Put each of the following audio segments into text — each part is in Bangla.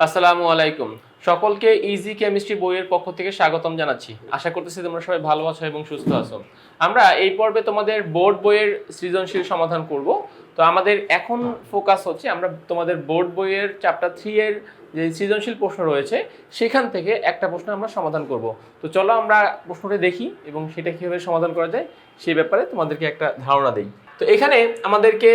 আসসালামু আলাইকুম। সকলকে ইজি কেমিস্ট্রি বইয়ের পক্ষ থেকে স্বাগতম জানাচ্ছি। আশা করতেছি তোমরা সবাই ভালো আছো এবং সুস্থ আছো। আমরা এই পর্বে তোমাদের বোর্ড বইয়ের সৃজনশীল সমাধান করব। তো আমাদের এখন ফোকাস হচ্ছে আমরা তোমাদের বোর্ড বইয়ের চ্যাপ্টার থ্রি এর যে সৃজনশীল প্রশ্ন রয়েছে, সেখান থেকে একটা প্রশ্ন আমরা সমাধান করব। তো চলো আমরা প্রশ্নটা দেখি এবং সেটা কীভাবে সমাধান করা যায় সেই ব্যাপারে তোমাদেরকে একটা ধারণা দিই। তো এখানে আমাদেরকে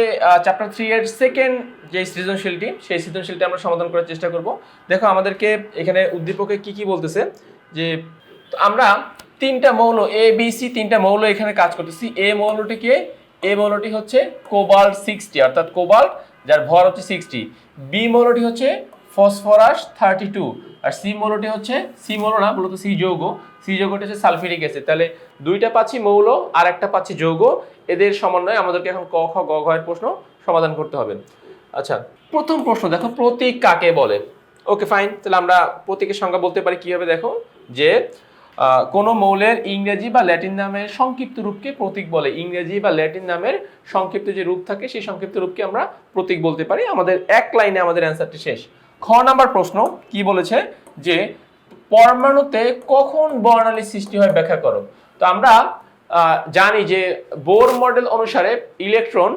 চ্যাপ্টার থ্রি এর সেকেন্ড যে সৃজনশীলটি সেই সৃজনশীলটি আমরা সমাধান করার চেষ্টা করব। দেখো আমাদেরকে এখানে উদ্দীপকে কি কি বলতেছে যে আমরা তিনটা মৌল এ বি সি তিনটা মৌল এখানে কাজ করতেছি। এ মৌলটিকে এ মৌলটি হচ্ছে কোবাল্ট সিক্সটি অর্থাৎ কোবাল্ট যার ভর হচ্ছে সিক্সটি বি মৌলটি হচ্ছে ফসফরাস থার্টি টু। আর সি মৌলটি হচ্ছে, সি মৌল না, মূলত সি যৌগ। সি যৌগটি হচ্ছে সালফিউরিক অ্যাসিড। তাহলে দুইটা পাচ্ছি মৌল, আর একটা পাচ্ছি যৌগ, এদের সমন্বয়ে আমাদেরকে এখন ক, খ, গ, ঘ এর প্রশ্ন সমাধান করতে হবে। আচ্ছা প্রথম প্রশ্ন দেখো, প্রতীক কাকে বলে? ওকে ফাইন তাহলে আমরা প্রতীকের সংজ্ঞা বলতে পারি কীভাবে দেখো? যে কোনো মৌলের ইংরেজি বা ল্যাটিন নামের সংক্ষিপ্ত রূপকে প্রতীক বলে। ইংরেজি বা ল্যাটিন নামের সংক্ষিপ্ত যে রূপ থাকে, সেই সংক্ষিপ্ত রূপকে আমরা প্রতীক বলতে পারি। আমাদের এক লাইনে আমাদের অ্যান্সারটি শেষ। খ নাম্বার প্রশ্ন, কি বলেছে? যে পরমাণুতে কখন বর্ণালী সৃষ্টি হয় ব্যাখ্যা করো। তো আমরা জানি যে বোর মডেল অনুসারে ইলেকট্রন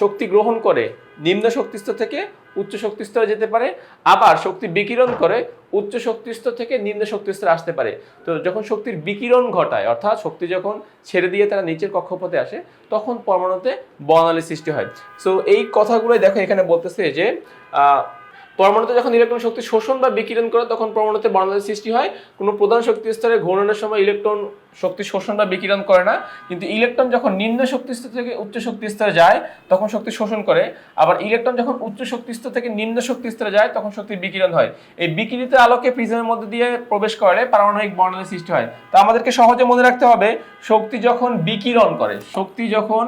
শক্তি গ্রহণ করে নিম্ন শক্তিস্তর থেকে উচ্চ শক্তিস্তরে যেতে পারে, আবার শক্তি বিকিরণ করে উচ্চ শক্তিস্তর থেকে নিম্ন শক্তিস্তরে আসতে পারে। তো যখন শক্তির বিকিরণ ঘটায়, অর্থাৎ শক্তি যখন ছেড়ে দিয়ে তারা নিচের কক্ষপথে আসে, তখন পরমাণুতে বর্ণালী সৃষ্টি হয়। সো এই কথাগুলোই দেখো এখানে বলতেছে যে পরমাণুতে যখন ইলেকট্রন শক্তি শোষণ বা বিকিরণ করে, তখন পরমাণুতে বর্ণালীর সৃষ্টি হয়। কোনো প্রধান শক্তি স্তরে ঘূর্ণনের সময় ইলেকট্রন শক্তি শোষণ বা বিকিরণ করে না। কিন্তু ইলেকট্রন যখন নিম্ন শক্তি স্তর থেকে উচ্চ শক্তি স্তরে যায়, তখন শক্তি শোষণ করে। আবার ইলেকট্রন যখন উচ্চ শক্তি স্তর থেকে নিম্ন শক্তি স্তরে যায়, তখন শক্তির বিকিরণ হয়। এই বিকিরিত আলোকে প্রিজমের মধ্যে দিয়ে প্রবেশ করলে পারমাণবিক বর্ণালীর সৃষ্টি হয়। তা আমাদেরকে সহজে মনে রাখতে হবে, শক্তি যখন বিকিরণ করে, শক্তি যখন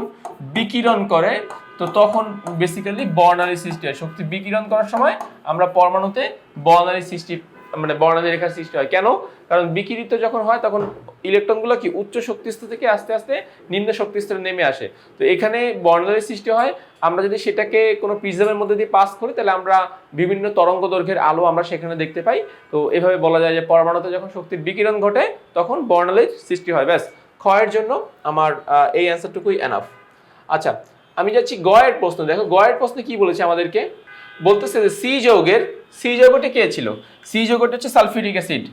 বিকিরণ করে তো তখন বেসিক্যালি বর্ণালী সৃষ্টি হয়। শক্তি বিকিরণ করার সময় আমরা পরমাণুতে বর্ণালী সৃষ্টি মানে বর্ণালী রেখার সৃষ্টি হয়। কেন? কারণ বিকিরিত যখন হয় তখন ইলেকট্রনগুলো কি? উচ্চ শক্তিস্তর থেকে আস্তে আস্তে নিম্ন শক্তিস্তরে নেমে আসে। তো এখানে বর্ণালী সৃষ্টি হয়। আমরা যদি সেটাকে কোনো প্রিজমের মধ্যে দিয়ে পাস করি, তাহলে আমরা বিভিন্ন তরঙ্গ দৈর্ঘ্যের আলো আমরা সেখানে দেখতে পাই। তো এভাবে বলা যায় যে পরমাণুতে যখন শক্তির বিকিরণ ঘটে, তখন বর্ণালীর সৃষ্টি হয়। ব্যাস, ক্ষয়ের জন্য আমার এই অ্যান্সারটুকুই এনাফ আচ্ছা আমি যাচ্ছি গয়ের প্রশ্ন। দেখো, গয়ের প্রশ্নে কি বলেছে আমাদেরকে? বলতেছে যে সি যৌগের, সি যৌগটি কে ছিল? সি যৌগটি হচ্ছে সালফিউরিক অ্যাসিড।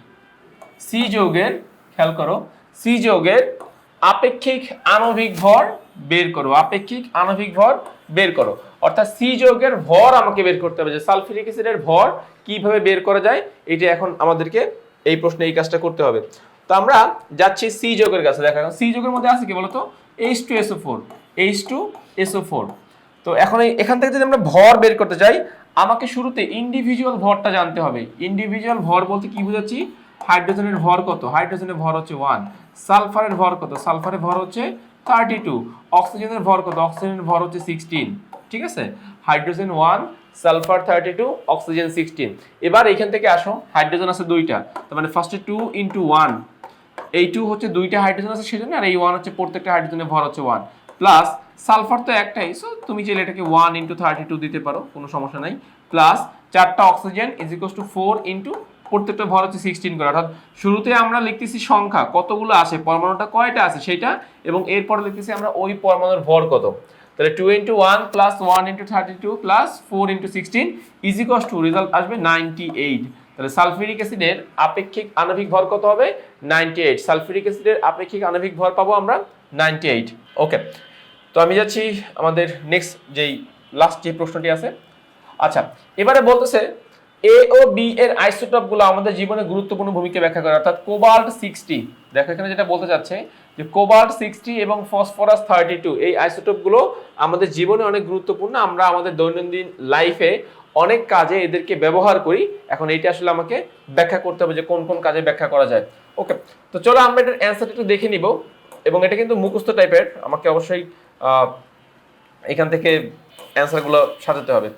সি যৌগের, খেয়াল করো, সি যৌগের আপেক্ষিক আণবিক ভর বের করো, আপেক্ষিক আণবিক ভর বের করো। অর্থাৎ সি যৌগের ভর আমাকে বের করতে হবে যে সালফিউরিক অ্যাসিডের ভর কীভাবে বের করা যায়, এটা এখন আমাদেরকে এই প্রশ্নে এই কাজটা করতে হবে। তো আমরা যাচ্ছি সি যৌগের কাছে। দেখা সি যৌগের মধ্যে আছে কি বলতো? H two S O four H two S O four তো এখন এখান থেকে যদি আমরা ভর বের করতে চাই আমাকে শুরুতে ইন্ডিভিজুয়াল ভরটা জানতে হবে। ইন্ডিভিজুয়াল ভর বলতে কি বুঝাচ্ছি? হাইড্রোজেনের ভর কত? হাইড্রোজেনের ভর হচ্ছে ওয়ান সালফারের ভর কত? সালফারের ভর হচ্ছে থার্টি টু অক্সিজেনের ভর কত? অক্সিজেনের ভর হচ্ছে সিক্সটিন ঠিক আছে? Hydrogen one sulphur thirty two oxygen sixteen এবার এখান থেকে আসো। হাইড্রোজেন আছে দুইটা। তার মানে ফার্স্টে টু ইন্টু ওয়ান এই টু হচ্ছে দুইটা হাইড্রোজেন আছে সেজন্য, আর এই ওয়ান হচ্ছে প্রত্যেকটা হাইড্রোজেনের ভর হচ্ছে ওয়ান প্লাস সালফার তো একটাই সো তুমি চাইলে এটাকে ওয়ান ইন্টু থার্টি টু দিতে পারো, কোনো সমস্যা নাই। প্লাস চারটা oxygen is equals two four into প্রত্যেকটা ভর হচ্ছে সিক্সটিন করে, অর্থাৎ শুরুতে আমরা লিখতেছি সংখ্যা, কতগুলো আছে পরমাণুটা কয়টা আছে সেটা, এবং এরপরে লিখতেছি আমরা ওই পরমাণুর ভর কত। তাহলে two into one plus one into thirty two plus four into sixteen is equals to result আসবে নাইনটি এইট তাহলে সালফিউরিক অ্যাসিডের আপেক্ষিক আণবিক ভর কত হবে? নাইনটি এইট সালফিউরিক অ্যাসিডের আপেক্ষিক আণবিক ভর পাবো আমরা নাইনটি এইট ওকে তো আমি যাচ্ছি আমাদের নেক্সট যেই লাস্ট যে প্রশ্নটি আছে। আচ্ছা এবারে বলতেছে এ ও বি এর আইসোটপগুলো আমাদের জীবনে গুরুত্বপূর্ণ ভূমিকা ব্যাখ্যা করে, অর্থাৎ কোবাল্ট সিক্সটি দেখো, এখানে যেটা বলতে চাচ্ছে যে কোবাল্ট সিক্সটি এবং ফসফরাস থার্টি টু এই আইসোটপগুলো আমাদের জীবনে অনেক গুরুত্বপূর্ণ। আমরা আমাদের দৈনন্দিন লাইফে অনেক কাজে এদেরকে ব্যবহার করি। এখন এইটা আসলে আমাকে ব্যাখ্যা করতে হবে যে কোন কোন কাজে ব্যাখ্যা করা যায়। ওকে তো চলো আমরা এটার অ্যান্সারটা একটু দেখে নিব। এবং এটা কিন্তু মুখস্থ টাইপের আমাকে অবশ্যই এখান থেকে অ্যান্সারগুলো সাজাতে হবে।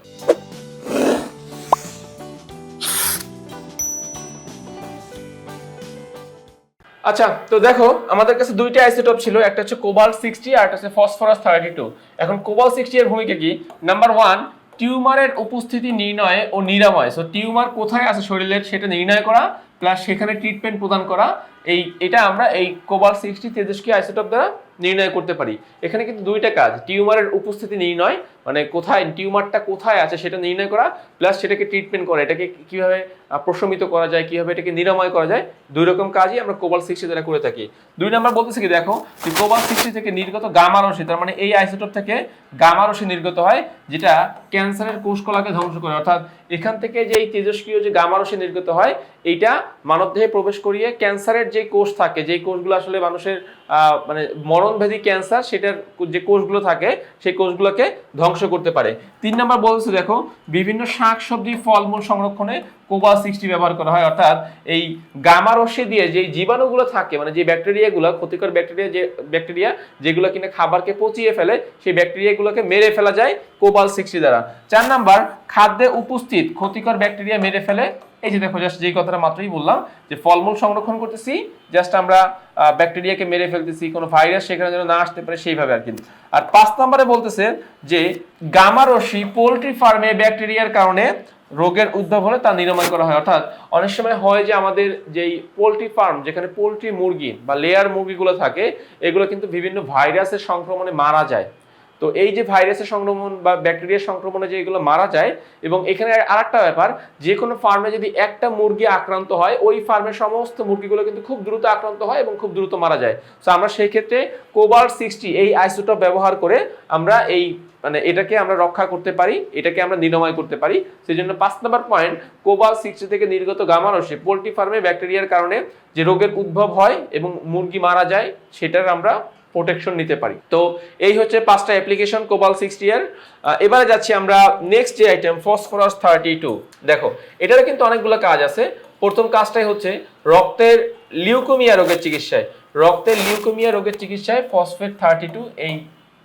আচ্ছা তো দেখো, আমাদের কাছে দুইটা আইসোটোপ ছিল, একটা হচ্ছে কোবাল্ট সিক্সটি আর একটা হচ্ছে ফসফরাস থার্টি টু এখন কোবাল্ট সিক্সটি এর ভূমিকা কি? নাম্বার ওয়ান টিউমারের উপস্থিতি নির্ণয় ও নিরাময়। সো টিউমার কোথায় আছে শরীরের, সেটা নির্ণয় করা প্লাস সেখানে ট্রিটমেন্ট প্রদান করা। এই, এটা আমরা এই কোবাল সিক্সটি তেজস্ক্রিয় আইসোটপ দ্বারা নির্ণয় করতে পারি। এখানে কিন্তু দুইটা কাজ, টিউমারের উপস্থিতি নির্ণয় মানে কোথায়, টিউমারটা কোথায় আছে সেটা নির্ণয় করা, প্লাস সেটাকে ট্রিটমেন্ট করা, এটাকে কীভাবে প্রশমিত করা যায়, কীভাবে এটাকে নিরাময় করা যায়, দুই রকম কাজই আমরা কোবাল সিক্সটি দ্বারা করে থাকি। দুই নাম্বার বলতেছে কি, দেখো, যে কোবাল সিক্সটি থেকে নির্গত গামা রশ্মি, তার মানে এই আইসোটপ থেকে গামা রশ্মি নির্গত হয়, যেটা ক্যান্সারের কোষকলাকে ধ্বংস করে। অর্থাৎ এখান থেকে যে এই তেজস্ক্রিয় যে গামা রশ্মি নির্গত হয়, এইটা মানবদেহে প্রবেশ করিয়ে ক্যান্সারের যে কোর্স থাকে যে কোষগুলো আসলে মানুষের মানে মরণভেদী ক্যান্সার সেটার যে কোষগুলো থাকে, সেই কোষগুলোকে ধ্বংস করতে পারে। তিন নম্বর বলছে দেখো, বিভিন্ন শাকসবজি ফলমূল সংরক্ষণে কোবাল সিক্সটি ব্যবহার করা হয়। অর্থাৎ এই গামা রশ্মি দিয়ে যে জীবাণুগুলো থাকে মানে যে ব্যাকটেরিয়াগুলো, ক্ষতিকর ব্যাকটেরিয়া যে, ব্যাকটেরিয়া যেগুলো কিনা খাবারকে পচিয়ে ফেলে, সেই ব্যাকটেরিয়াগুলোকে মেরে ফেলা যায় কোবাল সিক্সটি দ্বারা। চার নাম্বার, খাদ্যে উপস্থিত ক্ষতিকর ব্যাকটেরিয়া মেরে ফেলে। এই যে দেখো জাস্ট যেই কথাটা মাত্রই বললাম, যে ফলমূল সংরক্ষণ করতেছি জাস্ট আমরা ব্যাকটেরিয়াকে মেরে ফেলতেছি, কোনো ভাইরাস সেখানে যেন না আসতে পারে, সেইভাবে আর কি। আর পাঁচ নম্বরে বলতেছে যে গামারসি পোলট্রি ফার্মে ব্যাকটেরিয়ার কারণে রোগের উদ্ভব হলে তা নিরাময় করা হয়। অর্থাৎ অনেক সময় হয় যে, আমাদের যেই পোলট্রি ফার্ম, যেখানে পোলট্রি মুরগি বা লেয়ার মুরগিগুলো থাকে, এগুলো কিন্তু বিভিন্ন ভাইরাসের সংক্রমণে মারা যায়। তো এই যে ভাইরাসের সংক্রমণ বা ব্যাকটেরিয়ার সংক্রমণে যে এগুলো মারা যায়, এবং এখানে আরেকটা ব্যাপার, যে কোনো ফার্মে যদি একটা মুরগি আক্রান্ত হয়, ওই ফার্মের সমস্ত মুরগিগুলো কিন্তু খুব দ্রুত আক্রান্ত হয় এবং খুব দ্রুত মারা যায়। তো আমরা সেই ক্ষেত্রে কোবার সিক্সটি এই আইসোটপ ব্যবহার করে আমরা এই মানে এটাকে আমরা রক্ষা করতে পারি, এটাকে আমরা নিরাময় করতে পারি। সেই জন্য পাঁচ নম্বর পয়েন্ট কোবাল সিক্সটি থেকে নির্গত গামারসে পোলট্রি ফার্মে ব্যাকটেরিয়ার কারণে যে রোগের উদ্ভব হয় এবং মুরগি মারা যায়, সেটার আমরা প্রোটেকশন নিতে পারি। তো এই হচ্ছে পাঁচটা অ্যাপ্লিকেশন কোবাল সিক্সটি এর। এবারে যাচ্ছি আমরা নেক্সট যে আইটেম ফসফরাস থার্টি টু দেখো, এটারও কিন্তু অনেকগুলো কাজ আছে। প্রথম কাজটাই হচ্ছে রক্তের লিউকোমিয়া রোগের চিকিৎসায়। রক্তের লিউকোমিয়া রোগের চিকিৎসায় ফসফেট থার্টি টু এই,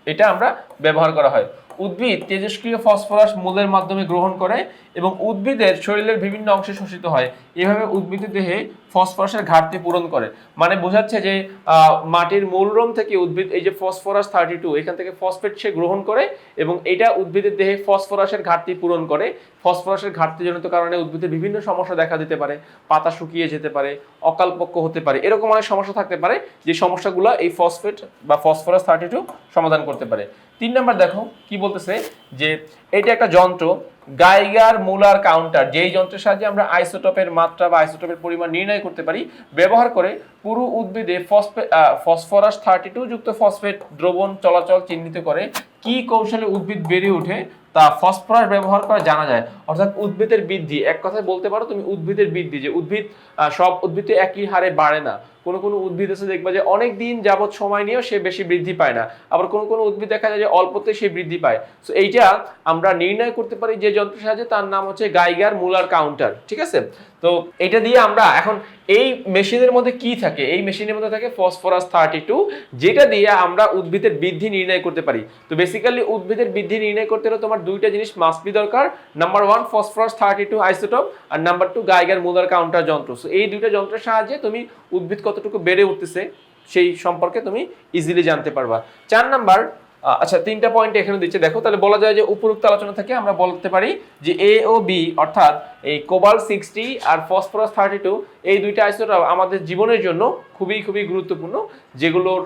এটা আমরা ব্যবহার করা হয়। উদ্ভিদ তেজস্ক্রিয় ফসফরাস মূলের মাধ্যমে গ্রহণ করে এবং উদ্ভিদের শরীরের বিভিন্ন অংশে শোষিত হয়। এভাবে উদ্ভিদের দেহে ফসফরাসের ঘাটতি পূরণ করে। মানে বোঝাচ্ছে যে মাটির মূলরম থেকে উদ্ভিদ, এই যে ফসফরাস থার্টি টু এখান থেকে ফসফেট সে গ্রহণ করে এবং এটা উদ্ভিদের দেহে ফসফরাসের ঘাটতি পূরণ করে। ফসফরাসের ঘাটতিজনিত কারণে উদ্ভিদের বিভিন্ন সমস্যা দেখা দিতে পারে, পাতা শুকিয়ে যেতে পারে অকালপক্ষ হতে পারে, এরকম অনেক সমস্যা থাকতে পারে যে সমস্যাগুলো এই ফসফেট বা ফসফরাস থার্টি টু সমাধান করতে পারে। তিন নম্বর দেখো, কি বলতেছে? যে, এটা একটা যন্ত্র গাইগার মুলার কাউন্টার যেই যন্ত্রের সাহায্যে আমরা আইসোটপের মাত্রা বা আইসোটপের পরিমাণ নির্ণয় করতে পারি, ব্যবহার করে পুরো উদ্ভিদে ফসফে ফসফরাস থার্টি টু যুক্ত ফসফেট দ্রবণ চলাচল চিহ্নিত করে কি কৌশলে উদ্ভিদ বেড়ে ওঠে তা ফসফরাস ব্যবহার করে জানা যায়। অর্থাৎ উদ্ভিদের বৃদ্ধি। এক কথায় বলতে পারো তুমি উদ্ভিদের বৃদ্ধি, যে উদ্ভিদ সব উদ্ভিদ একই হারে বাড়ে না। কোনো কোনো উদ্ভিদ আছে দেখবা যে অনেক দিন যাবত সময় নিয়েও সে বেশি বৃদ্ধি পায় না। আবার কোনো কোনো উদ্ভিদ দেখা যায় যে অল্পতে সে বৃদ্ধি পায়। তো এইটা আমরা নির্ণয় করতে পারি যে যন্ত্রের সাহায্যে, তার নাম হচ্ছে গাইগার মুলার কাউন্টার, ঠিক আছে? তো এটা দিয়ে আমরা এখন এই মেশিনের মধ্যে কি থাকে? এই মেশিনের মধ্যে থাকে ফসফরাস থার্টি টু, যেটা দিয়ে আমরা উদ্ভিদের বৃদ্ধি নির্ণয় করতে পারি। তো বেসিক্যালি উদ্ভিদের বৃদ্ধি নির্ণয় করতে হলে তোমার দুইটা জিনিস মাস্ট বি দরকার। Number one phosphorus thirty two isotope আর number two Geiger Muller counter যন্ত্র। সো এই দুইটা যন্ত্রের সাহায্যে তুমি উদ্ভিদ কতটুকু বেড়ে উঠতেছে, সেই সম্পর্কে তুমি ইজিলি জানতে পারবা। চার নাম্বার আচ্ছা তিনটা পয়েন্ট এখানে দিচ্ছে। দেখো, তাহলে বলা যায় যে উপরোক্ত আলোচনা থেকে আমরা বলতে পারি যে এ ও বি অর্থাৎ এই কোবাল সিক্সটি আর ফসফরাস থার্টি টু, এই দুইটা আইসোটপ আমাদের জীবনের জন্য খুবই খুবই গুরুত্বপূর্ণ, যেগুলোর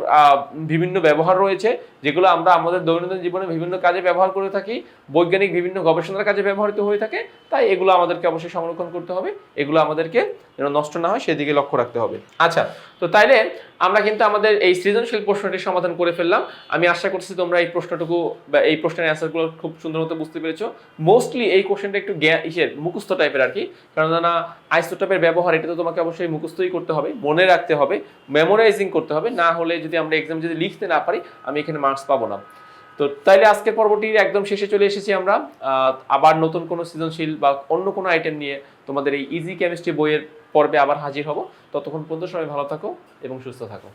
বিভিন্ন ব্যবহার রয়েছে, যেগুলো আমরা আমাদের দৈনন্দিন জীবনে বিভিন্ন কাজে ব্যবহার করে থাকি, বৈজ্ঞানিক বিভিন্ন গবেষণার কাজে ব্যবহৃত হয়ে থাকে, তাই এগুলো আমাদেরকে অবশ্যই সংরক্ষণ করতে হবে, এগুলো আমাদেরকে যেন নষ্ট না হয়, সেদিকে লক্ষ্য রাখতে হবে। আচ্ছা তো তাইলে আমরা কিন্তু আমাদের এই সৃজনশীল প্রশ্নটির সমাধান করে ফেললাম। আমি আশা করছি তোমরা এই প্রশ্নটুকু বা এই প্রশ্নের অ্যান্সারগুলো খুব সুন্দর মতো বুঝতে পেরেছ। মোস্টলি এই কোশ্চেনটা একটু জ্ঞান ইসের মুখস্থ টাইপের আর কি। কারণ না আইসোটপের ব্যবহার, এটা তো তোমাকে অবশ্যই মুখস্থই করতে হবে, মনে রাখতে হবে মেমোরাইজিং করতে হবে, না হলে যদি আমরা এক্সাম যদি লিখতে না পারি, আমি এখানে মার্কস পাবো না। তো তাইলে আজকের পর্বটির একদম শেষে চলে এসেছি আমরা। আবার নতুন কোনো সৃজনশীল বা অন্য কোনো আইটেম নিয়ে তোমাদের এই ইজি কেমিস্ট্রি বইয়ের পর্বে আবার হাজির হব। ততক্ষণ পর্যন্ত সবাই ভালো থাকো এবং সুস্থ থাকো।